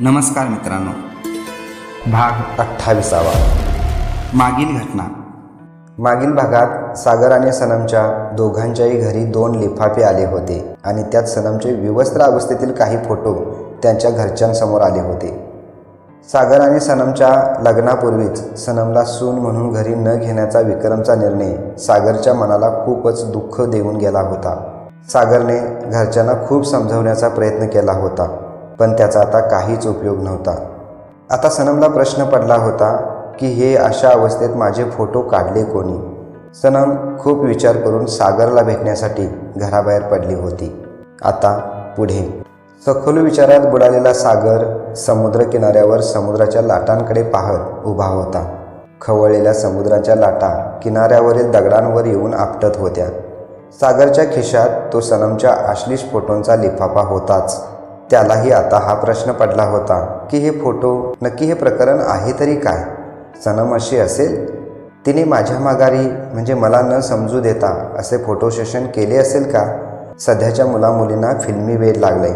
नमस्कार मित्रांनो. भाग अठ्ठावीसावा. मागील घटना. मागील भागात सागर आणि सनमच्या दोघांच्याही घरी दोन लिफाफे आले होते आणि त्यात सनमचे विवस्त्र अवस्थेतील काही फोटो त्यांच्या घरच्यांसमोर आले होते. सागर आणि सनमच्या लग्नापूर्वीच सनमला सून म्हणून घरी न घेण्याचा विक्रमचा निर्णय सागरच्या मनाला खूपच दुःख देऊन गेला होता. सागरने घरच्यांना खूप समजवण्याचा प्रयत्न केला होता. पण त्याचा आता काहीच उपयोग नव्हता. आता सनमला प्रश्न पडला होता की हे अशा अवस्थेत माझे फोटो काढले कोणी? सनम खूप विचार करून सागरला भेटण्यासाठी घराबाहेर पडली होती. आता पुढे. सखोल विचारात बुडालेला सागर समुद्रकिनाऱ्यावर समुद्राच्या लाटांकडे पाहत उभा होता. खवळलेल्या समुद्राच्या लाटा किनाऱ्यावरील दगडांवर येऊन आपटत होत्या. सागरच्या खिशात तो सनमच्या आश्लिष फोटोंचा लिफाफा होताच. त्यालाही आता हा प्रश्न पडला होता की हे फोटो नक्की हे प्रकरण आहे तरी काय? सनम अशी असेल? तिने माझ्या माघारी म्हणजे मला न समजू देता असे फोटो सेशन केले असेल का? सध्याच्या मुलामुलींना फिल्मी वेळ लागले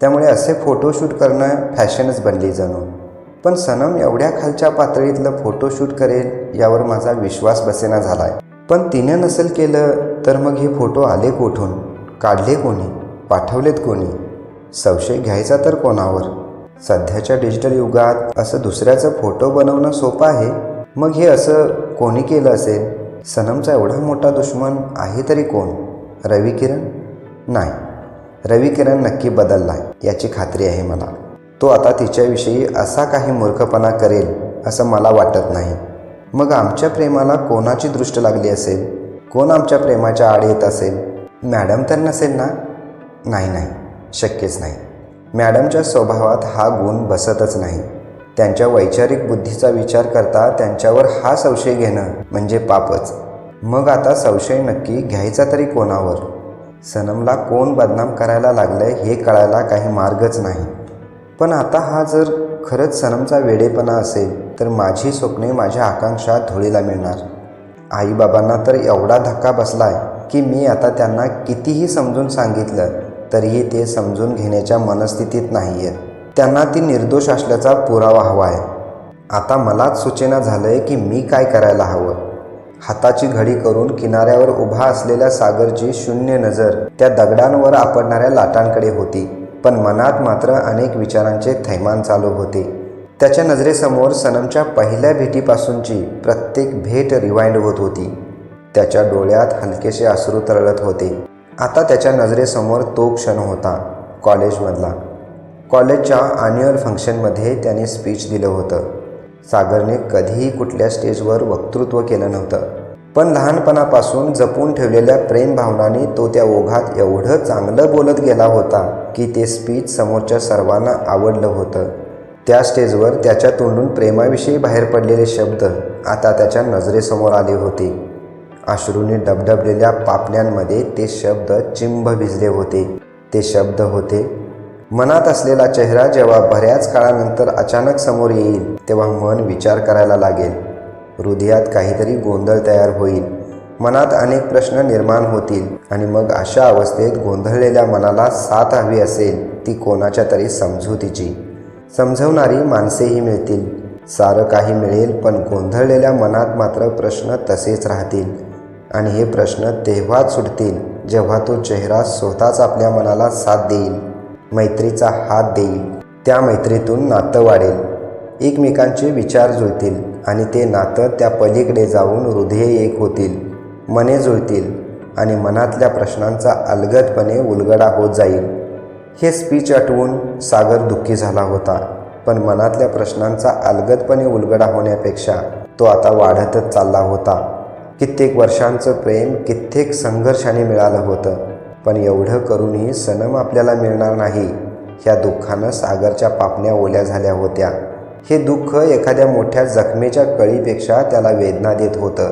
त्यामुळे असे फोटोशूट करणं फॅशनच बनली जणू. पण सनम एवढ्या खालच्या पातळीतलं फोटोशूट करेल यावर माझा विश्वास बसेना झालाय. पण तिने नसेल केलं तर मग हे फोटो आले कोठून? काढले कोणी? पाठवलेत कोणी? संशय घ्यायचा तर कोणावर? सध्याच्या डिजिटल युगात असं दुसऱ्याचं फोटो बनवणं सोपं आहे? मग हे असं कोणी केलं असेल? सनमचा एवढा मोठा दुश्मन आहे तरी कोण? रवी किरण? नाही. रवी किरण नक्की बदलला याची खात्री आहे मला. तो आता तिच्याविषयी असा काही मूर्खपणा करेल असं मला वाटत नाही. मग आमच्या प्रेमाला कोणाची दृष्ट लागली असेल? कोण आमच्या प्रेमाच्या आड येत असेल? मॅडम तर नसेल ना? नाही नाही. शक्यच नाही. मॅडमच्या स्वभावात हा गुण बसतच नाही. त्यांच्या वैचारिक बुद्धीचा विचार करता त्यांच्यावर हा संशय घेणं म्हणजे पापच. मग आता संशय नक्की घ्यायचा तरी कोणावर? सनमला कोण बदनाम करायला लागलंय हे कळायला काही मार्गच नाही. पण आता हा जर खरंच सनमचा वेडेपणा असेल तर माझी स्वप्ने माझ्या आकांक्षा धुळीला मिळणार. आईबाबांना तर एवढा धक्का बसलाय की मी आता त्यांना कितीही समजून सांगितलं तरीही ते समजून घेण्याच्या मनस्थितीत नाही आहेत त्यांना ती निर्दोष असल्याचा पुरावा हवा आहे. आता मलाच सूचना झालं आहे की मी काय करायला हवं. हाताची घडी करून किनाऱ्यावर उभा असलेल्या सागरची शून्य नजर त्या दगडांवर आपडणाऱ्या लाटांकडे होती पण मनात मात्र अनेक विचारांचे थैमान चालू होते. त्याच्या नजरेसमोर सनमच्या पहिल्या भेटीपासूनची प्रत्येक भेट रिवाइंड होत होती. त्याच्या डोळ्यात हलकेसे अश्रू तरळत होते. आता त्याच्या नजरेसमोर तो क्षण होता कॉलेजमधला. कॉलेजच्या ॲन्युअल फंक्शनमध्ये त्याने स्पीच दिलं होतं. सागरने कधीही कुठल्या स्टेजवर वक्तृत्व केलं नव्हतं. पण लहानपणापासून जपून ठेवलेल्या प्रेम भावनांनी तो त्या ओघात एवढं चांगलं बोलत गेला होता की ते स्पीच समोरच्या सर्वांना आवडलं होतं. त्या स्टेजवर त्याच्या तोंडून प्रेमाविषयी बाहेर पडलेले शब्द आता त्याच्या नजरेसमोर आले होते. अश्रूने डबडबलेल्या पापण्यांमध्ये ते शब्द चिंब भिजले होते. ते शब्द होते मनात असलेला चेहरा जेव्हा बऱ्याच काळानंतर अचानक समोर येईल तेव्हा मन विचार करायला लागेल. हृदयात काहीतरी गोंधळ तयार होईल. मनात अनेक प्रश्न निर्माण होतील आणि मग अशा अवस्थेत गोंधळलेल्या मनाला साथ हवी असेल ती कोणाच्या तरी समजूतीची. समजवणारी माणसेही मिळतील. सारं काही मिळेल पण गोंधळलेल्या मनात मात्र प्रश्न तसेच राहतील. आणि हे प्रश्न तेव्हाच सुटतील जेव्हा तो चेहरा स्वतःच आपल्या मनाला साथ देईल मैत्रीचा हात देईल त्या मैत्रीतून नातं वाढेल. एकमेकांचे विचार जुळतील आणि ते नातं त्या पलीकडे जाऊन हृदय एक होतील मने जुळतील आणि मनातल्या प्रश्नांचा अलगदपणे उलगडा होत जाईल. हे स्पीच आठवून सागर दुःखी झाला होता पण मनातल्या प्रश्नांचा अलगदपणे उलगडा होण्यापेक्षा तो आता वाढतच चालला होता. कित्येक वर्षांचं प्रेम कित्येक संघर्षाने मिळालं होतं. पण एवढं करूनही सनम आपल्याला मिळणार नाही. ह्या दुःखानं सागरच्या पापण्या ओल्या झाल्या होत्या. हे दुःख एखाद्या मोठ्या जखमेच्या कळीपेक्षा त्याला वेदना देत होतं.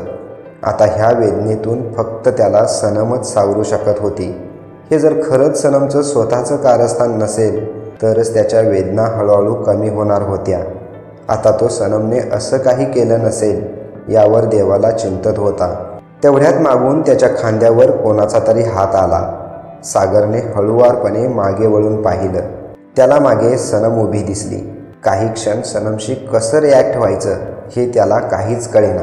आता ह्या वेदनेतून फक्त त्याला सनमच सावरू शकत होती. हे जर खरंच सनमचं स्वतःचं कारस्थान नसेल तरच त्याच्या वेदना हळूहळू कमी होणार होत्या. आता तो सनमने असं काही केलं नसेल यावर देवाला चिंतत होता. तेवढ्यात मागून त्याच्या खांद्यावर कोणाचा तरी हात आला. सागरने हळुवारपणे मागे वळून पाहिलं. त्याला मागे सनम उभी दिसली. काही क्षण सनमशी कसं रिॲक्ट व्हायचं हे त्याला काहीच कळेना.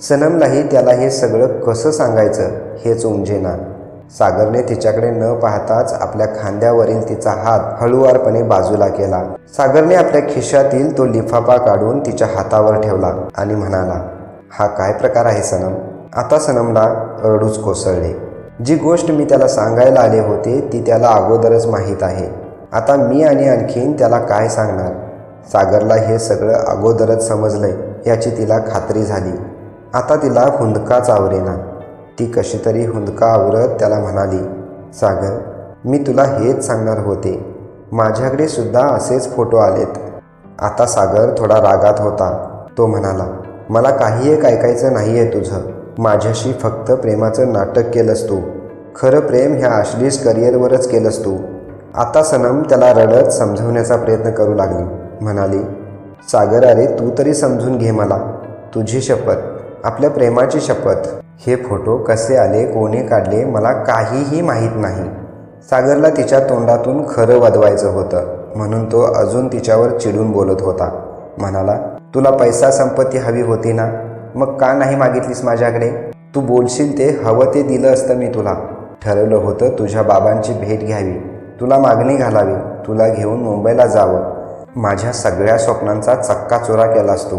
सनमलाही त्याला हे सगळं कसं सांगायचं हेच उमजेना. सागरने तिच्याकडे न पाहताच आपल्या खांद्यावरील तिचा हात हळुवारपणे बाजूला केला. सागरने आपल्या खिशातील तो लिफाफा काढून तिच्या हातावर ठेवला आणि म्हणाला हा काय प्रकार आहे सनम? आता सनमला रडूच कोसळले. जी गोष्ट मी त्याला सांगायला आले होते ती त्याला अगोदरच माहीत आहे. आता मी आणि आणखीन त्याला काय सांगणार? सागरला हे सगळं अगोदरच समजलंय याची तिला खात्री झाली. आता तिला हुंदकाच आवरेना. ती कशी तरी हुंदका आवरत त्याला म्हणाली सागर मी तुला हेच सांगणार होते. माझ्याकडे सुद्धा असेच फोटो आलेत. आता सागर थोडा रागात होता. तो म्हणाला मला काही एक ऐकायचं नाही आहे तुझं. माझ्याशी फक्त प्रेमाचं नाटक केलंस तू. खरं प्रेम ह्या अश्लीष करिअरवरच केलंस तू. आता सनम त्याला रडत समजवण्याचा प्रयत्न करू लागली. म्हणाली सागर अरे तू तरी समजून घे मला. तुझी शपथ आपल्या प्रेमाची शपथ. हे फोटो कसे आले कोणी काढले मला काहीही माहीत नाही. सागरला तिच्या तोंडातून खरं वदवायचं होतं. म्हणून तो अजून तिच्यावर चिडून बोलत होता. म्हणाला तुला पैसा संपत्ती हवी होती ना? मग का नाही मागितलीस माझ्याकडे? तू बोलशील ते हवं ते दिलं असतं मी तुला. ठरवलं होतं तुझ्या बाबांची भेट घ्यावी. तुला मागणी घालावी. तुला घेऊन मुंबईला जावं. माझ्या सगळ्या स्वप्नांचा चक्का चोरा केलास तू.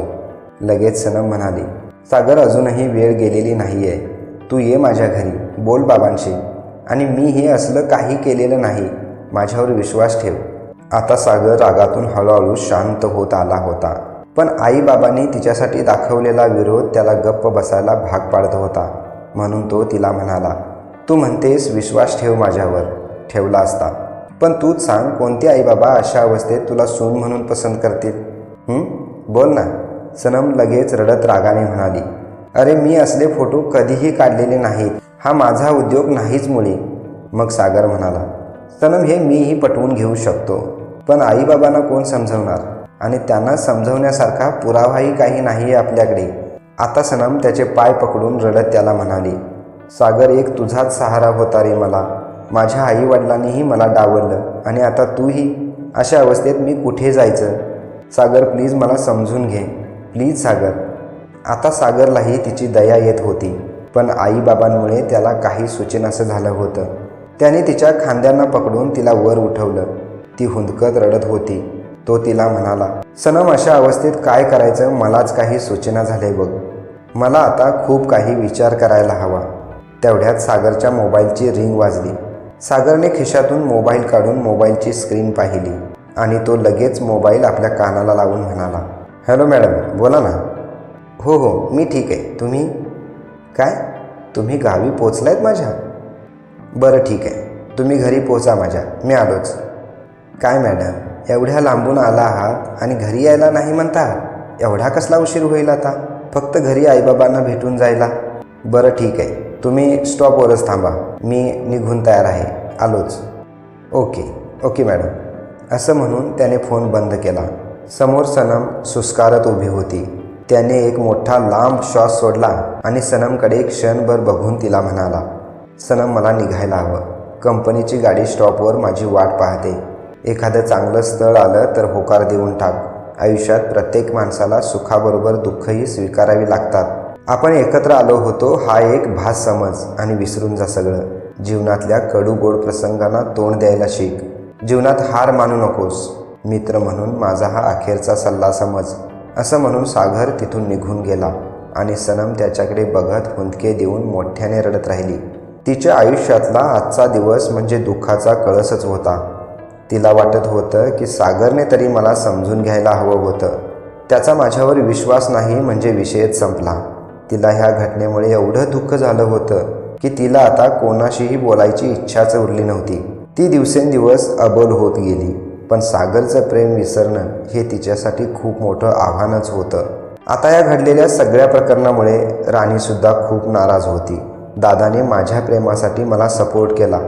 लगेच सनम म्हणाली सागर अजूनही वेळ गेलेली नाही आहे तू ये माझ्या घरी. बोल बाबांशी. आणि मी हे असलं काही केलेलं नाही. माझ्यावर विश्वास ठेव. आता सागर रागातून हळूहळू शांत होत आला होता. पण आईबाबांनी तिच्यासाठी दाखवलेला विरोध त्याला गप्प बसायला भाग पाडत होता. म्हणून तो तिला म्हणाला तू म्हणतेस विश्वास ठेव माझ्यावर ठेवला असता. पण तूच सांग कोणते आईबाबा अशा अवस्थेत तुला सून म्हणून पसंत करतील. बोल ना. सनम लगेच रडत रागाने म्हणाली अरे मी असले फोटो कधीही काढलेले नाहीत. हा माझा उद्योग नाहीच मुळी. मग सागर म्हणाला सनम हे मीही पटवून घेऊ शकतो. पण आईबाबांना कोण समजवणार? आणि त्यांना समजवण्यासारखा पुरावाही काही नाही आहे आपल्याकडे. आता सनम त्याचे पाय पकडून रडत त्याला म्हणाली सागर एक तुझाच सहारा होता रे मला. माझ्या आईवडिलांनीही मला डावललं आणि आता तूही? अशा अवस्थेत मी कुठे जायचं? सागर प्लीज मला समजून घे. प्लीज सागर. आता सागरलाही तिची दया येत होती पण आईबाबांमुळे त्याला काही सूचनासं झालं होतं. त्याने तिच्या खांद्यांना पकडून तिला वर उठवलं. ती हुंदकत रडत होती. तो तिला म्हणाला सनम अशा अवस्थेत काय करायचं मलाच काही सूचना झाले बघ. मला आता खूप काही विचार करायला हवा. तेवढ्यात सागरच्या मोबाईलची रिंग वाजली. सागरने खिशातून मोबाईल काढून मोबाईलची स्क्रीन पाहिली आणि तो लगेच मोबाईल आपल्या कानाला लावून म्हणाला हॅलो मॅडम बोला ना. हो हो मी ठीक आहे. तुम्ही? काय? तुम्ही गावी पोचलायत माझ्या? बरं ठीक आहे. तुम्ही घरी पोचा माझ्या. मी आलोच. काय मॅडम? एवढ्या लांबून आला आहात आणि घरी यायला नाही म्हणता एवढा कसला उशीर होईल आता? फक्त घरी आईबाबांना भेटून जायला. बरं ठीक आहे. तुम्ही स्टॉपवरच थांबा. मी निघून तयार आहे. आलोच. ओके. Okay madam. असं म्हणून त्याने फोन बंद केला. समोर सनम सुस्कारत उभी होती. त्याने एक मोठा लांब श्वास सोडला आणि सनमकडे क्षणभर बघून तिला म्हणाला सनम मला निघायला हवं. कंपनीची गाडी स्टॉपवर माझी वाट पाहते. एखादं चांगलं स्थळ आलं तर होकार देऊन टाक. आयुष्यात प्रत्येक माणसाला सुखाबरोबर दुःखही स्वीकारावी लागतात. आपण एकत्र आलो होतो हा एक भास समज आणि विसरून जा सगळं. जीवनातल्या कडू गोड प्रसंगांना तोंड द्यायला शिक. जीवनात हार मानू नकोस. मित्र म्हणून माझा हा अखेरचा सल्ला समज. असं म्हणून सागर तिथून निघून गेला आणि सनम त्याच्याकडे बघत हुंदके देऊन मोठ्याने रडत राहिली. तिच्या आयुष्यातला आजचा दिवस म्हणजे दुःखाचा कळसच होता. तिला वाटत होतं की सागरने तरी मला समजून घ्यायला हवं होतं. त्याचा माझ्यावर विश्वास नाही म्हणजे विषयच संपला. तिला ह्या घटनेमुळे एवढं दुःख झालं होतं की तिला आता कोणाशीही बोलायची इच्छाच उरली नव्हती. ती दिवसेंदिवस अबोल होत गेली पण सागरचं प्रेम विसरणं हे तिच्यासाठी खूप मोठं आव्हानच होतं. आता या घडलेल्या सगळ्या प्रकरणामुळे राणीसुद्धा खूप नाराज होती. दादाने माझ्या प्रेमासाठी मला सपोर्ट केला.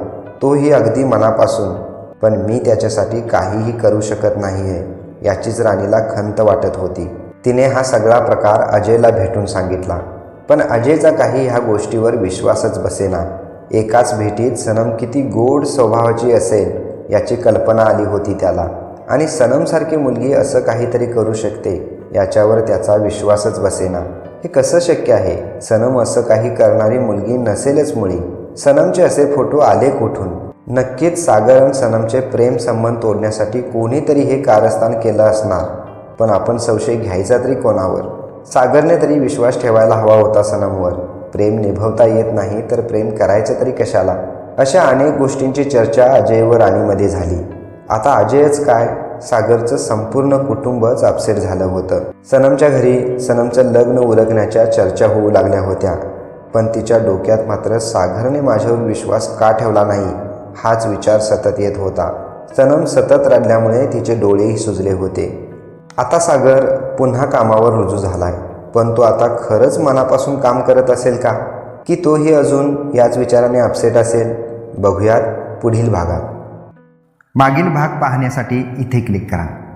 तोही अगदी मनापासून. पण मी त्याच्यासाठी काहीही करू शकत नाही आहे याचीच राणीला खंत वाटत होती. तिने हा सगळा प्रकार अजयला भेटून सांगितला. पण अजयचा काही ह्या गोष्टीवर विश्वासच बसेना. एकाच भेटीत सनम किती गोड स्वभावाची असेल याची कल्पना आली होती त्याला. आणि सनमसारखी मुलगी असं काहीतरी करू शकते याच्यावर त्याचा विश्वासच बसेना. हे कसं शक्य आहे? सनम असं काही करणारी मुलगी नसेलच मुळी. सनमचे असे फोटो आले कुठून? नक्कीच सागर आणि सनमचे प्रेम संबंध तोडण्यासाठी कोणीतरी हे कारस्थान केलं असणार. पण आपण संशय घ्यायचा तरी कोणावर? सागरने तरी विश्वास ठेवायला हवा होता सनमवर. प्रेम निभवता येत नाही तर प्रेम करायचं तरी कशाला? अशा अनेक गोष्टींची चर्चा अजय व राणीमध्ये झाली. आता अजयच काय? सागरचं संपूर्ण कुटुंबच अपसेट झालं होतं. सनमच्या घरी सनमचं लग्न उरकण्याच्या चर्चा होऊ लागल्या होत्या. पण तिच्या डोक्यात मात्र सागरने माझ्यावर विश्वास का ठेवला नाही? हाच विचार सतत येत होता. सनम सतत रडल्यामुळे तिचे डोळेही सुजले होते. आता सागर पुन्हा कामावर रुजू झालाय. पण तो आता खरंच मनापासून काम करत असेल का? की तोही अजून याच विचाराने अपसेट असेल? बघूयात पुढील भागात. मागील भाग पाहण्यासाठी इथे क्लिक करा.